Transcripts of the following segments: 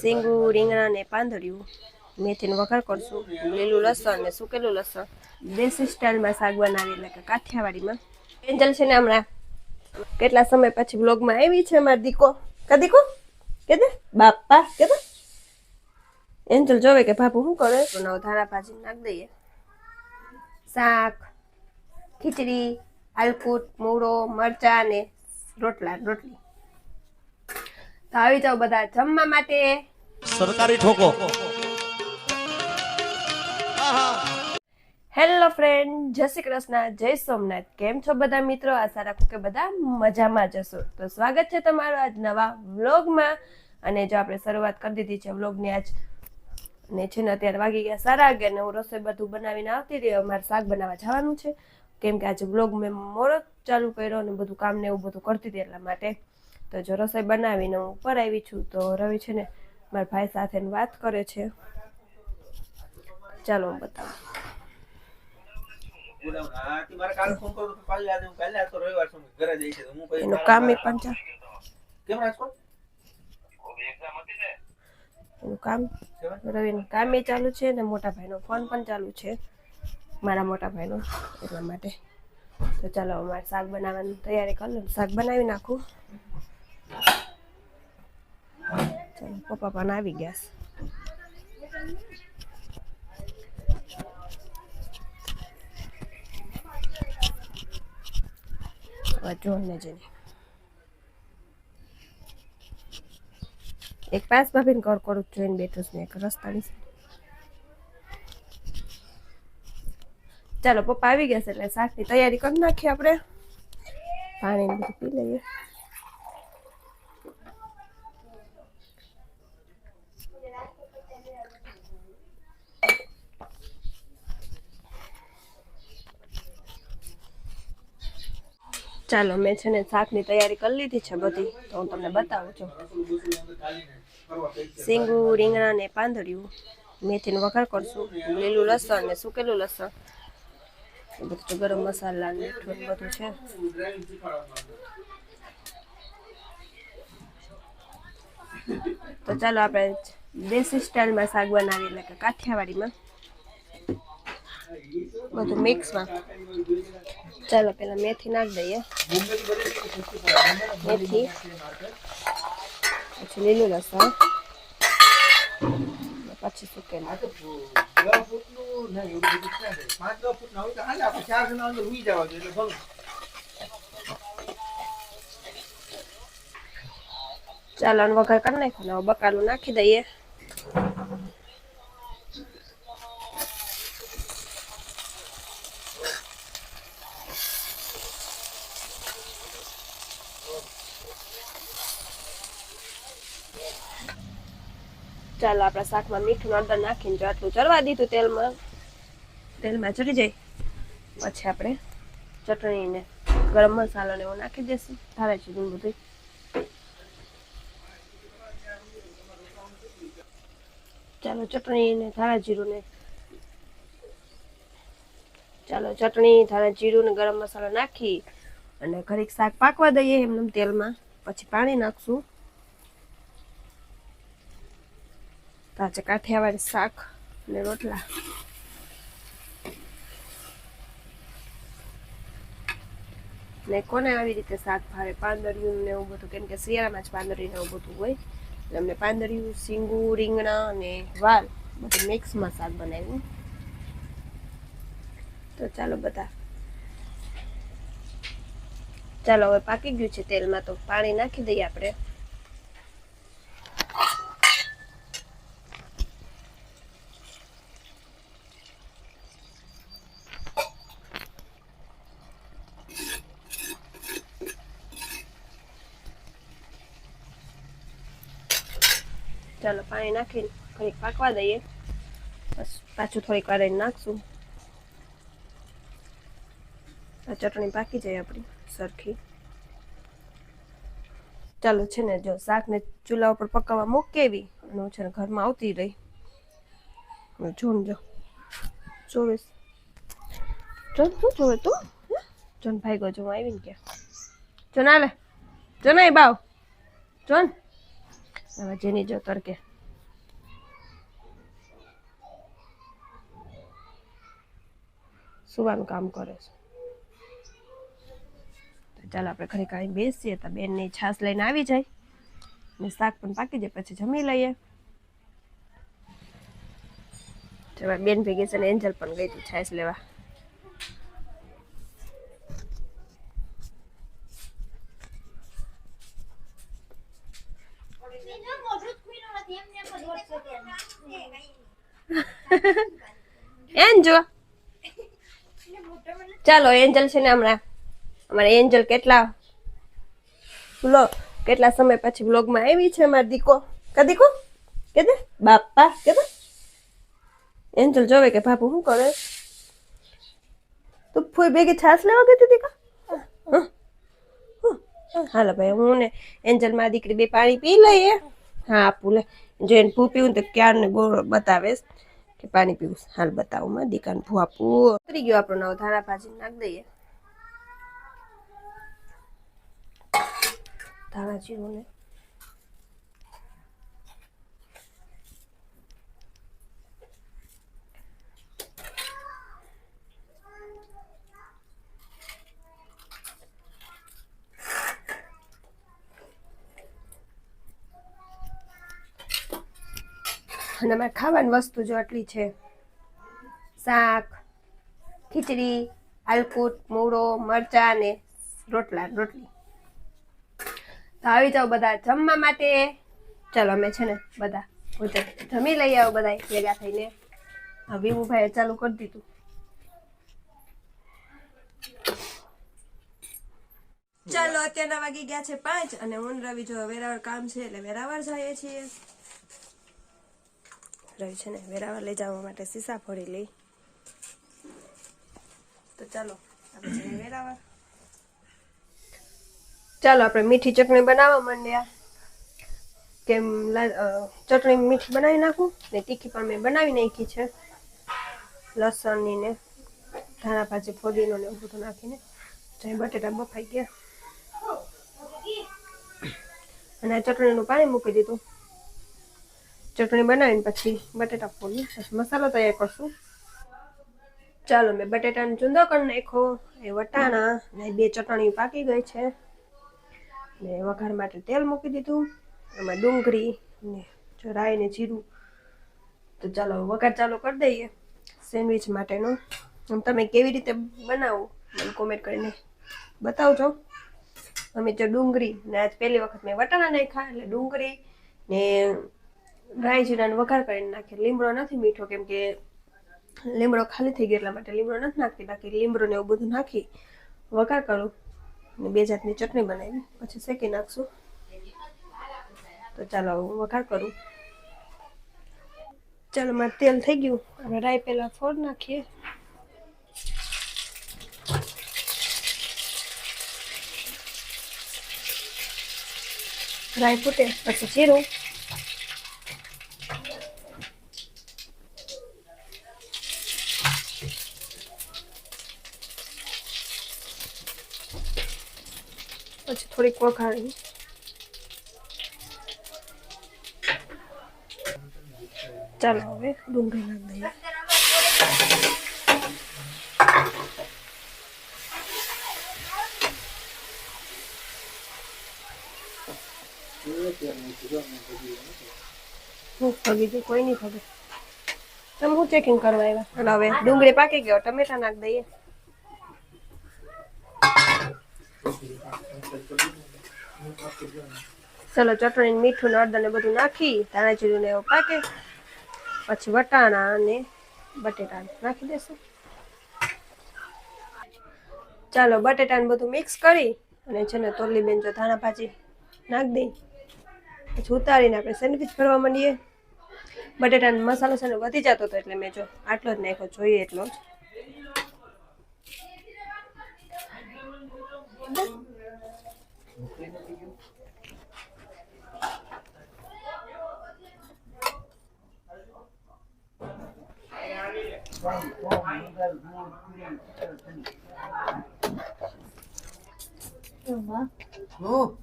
શીંગું રીંગણા ને પાંદડ્યું. મેથીનો વઘાર કરશું. લીલું લસણ ને સુકેલું લસણ. દેશી સ્ટાઇલમાં શાક બનાવી એટલે કે કાઠિયાવાડીમાં. એન્જલ છે ને હમણાં કેટલા સમય પછી બ્લોગમાં આવી છે મારી દીકો? કા દીકો? કે દે? બાપા કે દે? એન્જલ જોવે કે બાપુ શું કરે? નવ ધાણા ભાજી નાખ દઈએ. શાક, ખીચડી આલકૂટ મૂળો, મરચા ને રોટલા, રોટલી. આવી જાઓ બધા જમવા માટે. સરકારી ઠોકો. હેલો ફ્રેન્ડ જય શ્રી કૃષ્ણ જય સોમનાથ. કેમ છો બધા મિત્રો? આશા રાખું કે બધા મજામાં જશો તો સ્વાગત છે તમારું આજ નવા વ્લોગમાં. અને જો આપણે શરૂઆત કરી દીધી છે વ્લોગની આજ. ને છે ને અત્યારે વાગી ગયા સારા વાગ્યા ને હું રસોઈ બધું બનાવીને આવતી રહી અમારે શાક બનાવવા જવાનું છે. કેમ કે આજે વ્લોગ મેં મોડો ચાલુ કર્યો અને બધું કામ ને એવું બધું કરતી હતી એટલા માટે. તો જો રસોઈ બનાવીને હું ઉપર આવી છું તો રવિ છે ને મારા ભાઈ સાથે વાત કરે છે. ચાલો હું બતાવું. મારે એનું કામ એ પણ ચાલ. એનું કામ રવિનું કામ એ ચાલુ છે ને મોટા ભાઈનો ફોન પણ ચાલુ છે મારા મોટા ભાઈનો એટલા માટે. તો ચાલો અમારે શાક બનાવવાની તૈયારી કરી લઉં. શાક બનાવી નાખું. પપ્પા પણ આવી ગયા છે. જોઈને જઈને. એક પાસ ભાભીને કરું જોઈને બેઠું છું, એક રસ્તાની ચાલો, પપ્પા આવી ગયા છે એટલે શાકની તૈયારી કરી નાખીએ આપણે. પાણી પી લઈએ. ચાલો, મેં છે ને શાકની તૈયારી કરી લીધી છે બધી. તો હું તમને બતાવું છું. શીંગું રીંગણા ને પાંદડિયું. મેથીનો વઘાર કરશું. લીલું લસણ ને સુકેલું લસણ. બધું ગરમ મસાલા મીઠું બધું છે. તો ચાલો, આપણે દેશી સ્ટાઇલમાં શાક બનાવીએ, એટલે કે કાઠિયાવાડીમાં. બધું મિક્સમાં. ચાલો પેલા મેથી નાખી દઈએ. મેથી. પછી લીલું લસણ. પછી ભલું. ચાલો વઘાર કરી નાખો બકાલું નાખી દઈએ. ચાલો આપણા શાકમાં મીઠું અંદર નાખીને જો આટલું ચડવા દીધું તેલમાં. તેલમાં ચડી જાય. પછી આપણે ચટણીને ગરમ મસાલો ને એવું નાખી દઈશું ધારે છે બધું ચાલો ચટણી ને ધારા જીરું ને ચાલો ચટણી ધારા જીરું ને ગરમ મસાલો નાખી અને ઘડીક શાક પાકવા દઈએ એમને તેલમાં. પછી પાણી નાખશું. તો આજે કાઠિયાવાડી શાક અને રોટલા. ને કોને આવી રીતે શાક ભાવે? પાંદડિયું ને એવું બધું? કેમ કે શિયાળામાં જ પાંદડિયું ને એવું બધું હોય. એટલે અમને પાંદડિયું, શીંગું, રીંગણા અને વાલ બધું મિક્સમાં શાક બનાવ્યું. તો ચાલો બધા. ચાલો હવે પાકી ગયું છે તેલમાં તો પાણી નાખી દઈએ આપણે. ચાલો પાણી નાખીને થોડીક પાકવા દઈએ. બસ, પાછું થોડીક વાર નાખશું. ચટણી પાકી જાય આપણી. સરખી. ચાલો છે ને, જો શાકને ચૂલા ઉપર પકાવવા મૂકેવી અને હું છે ને ઘરમાં આવતી રહી. જોન જો. ચોવીસ શું જોવે તું? જોન ભાઈ ગયો જો હું આવીને ક્યાં? જોન આલે. જોન આય બાવ. જોન. હવે જેની જો તરકે સુવાનું કામ કરે છે. ચાલો આપણે ઘરે અહીં બેસીએ તો બેનની છાશ લઈને આવી જાય. ને શાક પણ પાકી જાય, પછી જમી લઈએ. બેન ભેગી છે ને એન્જલ પણ ગઈ હતી છાશ લેવા. એન્જો ચાલો, એન્જલ છે ને હમણાં. અમારે એન્જલ કેટલા લો, કેટલા સમય પછી વ્લોગમાં આવી છે મારી દીકો? કા દીકો? કે દે? બાપા કે દે? એન્જલ જોવે કે બાપુ શું કરે? તું ફૂઈ ભેગી છાસ લેવા ગઈ હતી દીકા. હાલો ભાઈ, હું ને એન્જલ મારી દીકરી બે પાણી પી લઈએ. હા, આપું લે. જો એને ભૂ પીવું તો ક્યારને ગોળ બતાવેશ કે પાણી પીવું હાલ બતાવું માં દીકાને ભૂ આપું. ઉતરી ગયો આપણો નવો ધાણા ભાજી નાખ દઈએ. ધાણા જીરું ને અને અમારે ખાવાની વસ્તુ જો આટલી છે. શાક, ખીચડી આલકૂટ મૂળો, મરચા ને રોટલા, રોટલી. આવી જાઓ બધા જમવા માટે. ચાલો, અમે છે ને બધા ભોજન જમી લઈ આવો બધા ભેગા થઈને. હા વિવુભાઈએ ચાલુ કરી દીધું. ચાલો અત્યારના વાગી ગયા છે પાંચ અને હું રવિ જો વેરાવળ કામ છે એટલે વેરાવળ જઈએ છીએ. રવિ છે ને વેરાવળ લઈ જવા માટે સીસા ફોડી લઈ. તો ચાલો, આપણે વેરાવળ. ચાલો આપણે મીઠી ચટણી બનાવવા માંડ્યા. કેમ ચટણી મીઠી બનાવી નાખું? ને તીખી પણ મેં બનાવી નાખી છે. લસણની ને ધાણા ભાજી, ફોદીનો ને બધું નાખીને જય બટેટા બફાઈ ગયા. અને આ ચટણીનું પાણી મૂકી દીધું. ચટણી બનાવીને પછી બટેટા ફોડી પછી મસાલો તૈયાર કરશું. ચાલો મેં બટેટાનો ચૂંદો કરી નાખ્યો, એ વટાણા ને બે ચટણી પાકી ગઈ છે. ને વઘાર માટે તેલ મૂકી દીધું. એમાં ડુંગળી ને રાઈ ને જીરું. તો ચાલો વઘાર ચાલુ કરી દઈએ સેન્ડવિચ માટેનો. તમે કેવી રીતે બનાવો મને કોમેન્ટ કરીને બતાવજો. અમે જો ડુંગળી ને આજ પહેલી વખત મેં વટાણા નાખ્યા એટલે ડુંગળી ને રાઈ જીરાનો વઘાર કરીને નાખીએ. લીમડો નથી મીઠો કેમ કે લીમડો ખાલી થઈ ગયો એટલા માટે લીમડો નથી નાખતી. બાકી લીમડો ને એવું બધું નાખી વઘાર કરું. અને બે જાતની ચટણી બનાવી. પછી શેકી નાખશું. તો ચાલો હું વઘાર કરું. ચાલો, મારે તેલ થઈ ગયું. હવે રાઈ પહેલા ફોડ નાખીએ. રાઈ ફૂટે, પછી જીરું. પછી થોડીક વઘારી ચાલો હવે ડુંગળી નાખી દઈએ ફગી કોઈ નહીં ખબર તમે હું ચેકિંગ કરવા આવ્યા હવે ડુંગળી પાકી ગયો ટમેટા નાખ દઈએ ચલો, ચટણી મીઠું હળદર ને બધું નાખી, ધાણા એવું પાકે. પછી વટાણા અને બટેટા નાખી દેશું. ચાલો, બટેટા ને બધું મિક્સ કરી અને છે ને તોરલી બેન જો ધાણા ભાજી નાખ દઈ. પછી ઉતારીને આપણે સેન્ડવિચ ભરવા માંડીએ. બટેટાનો મસાલો છે ને વધી જતો હતો એટલે મેં જો આટલો જ નાખ્યો, જોઈએ એટલો જ.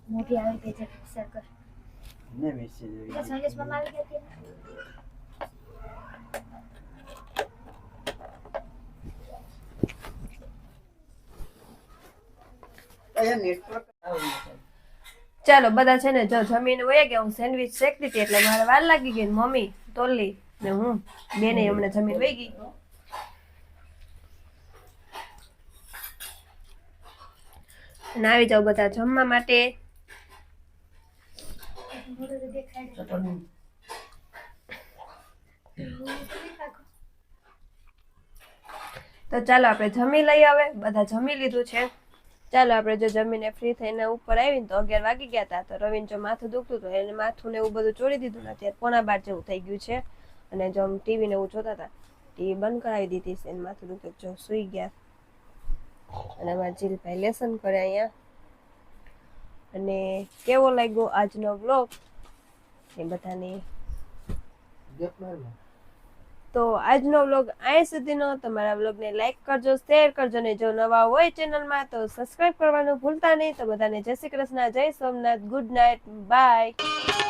મોટી આવી ગઈ છે ફિક્સર કર. ને મેસેજ સંદેશ મમ્મા આવી ગયા અહીંયા નેટવર્ક ચાલો બધા છે ને જો જમીન હોય ગયા હું સેન્ડવિચ શેકતી હતી એટલે મારે વાર લાગી ગઈ મમ્મી તોલી ને હું બેને હમણાં જમીન વહી ગઈ. અને આવી જાવ બધા જમવા માટે. તો તો ચાલો આપણે જમી લઈએ હવે. બધા જમી લીધું છે. ચાલો, આપણે જો જમીને ફ્રી થઈને ઉપર આવીને તો અગિયાર વાગી ગયા હતા તો રવિન જો માથું દુખતું હતું, એને માથું ને એવું બધું ચોરી દીધું ને અત્યારે પોણા બાર જેવું થઈ ગયું છે. અને જો ટીવી ને એવું જોતા હતા ટીવી બંધ કરાવી દીધી છે એને માથું દુખતું જો સુઈ ગયા. અને અમારા જીલભાઈ લેસન કરે અહીંયા. અને કેવો લાગ્યો આજનો બ્લોગ એ બધાને તો આજનો વ્લોગ અહીં સુધીનો. તમારા વ્લોગને લાઈક કરજો શેર કરજો ને જો નવા હોય ચેનલમાં તો સબસ્ક્રાઇબ કરવાનું ભૂલતા નહીં. તો બધાને જય શ્રી કૃષ્ણ, જય સોમનાથ ગુડ નાઇટ બાય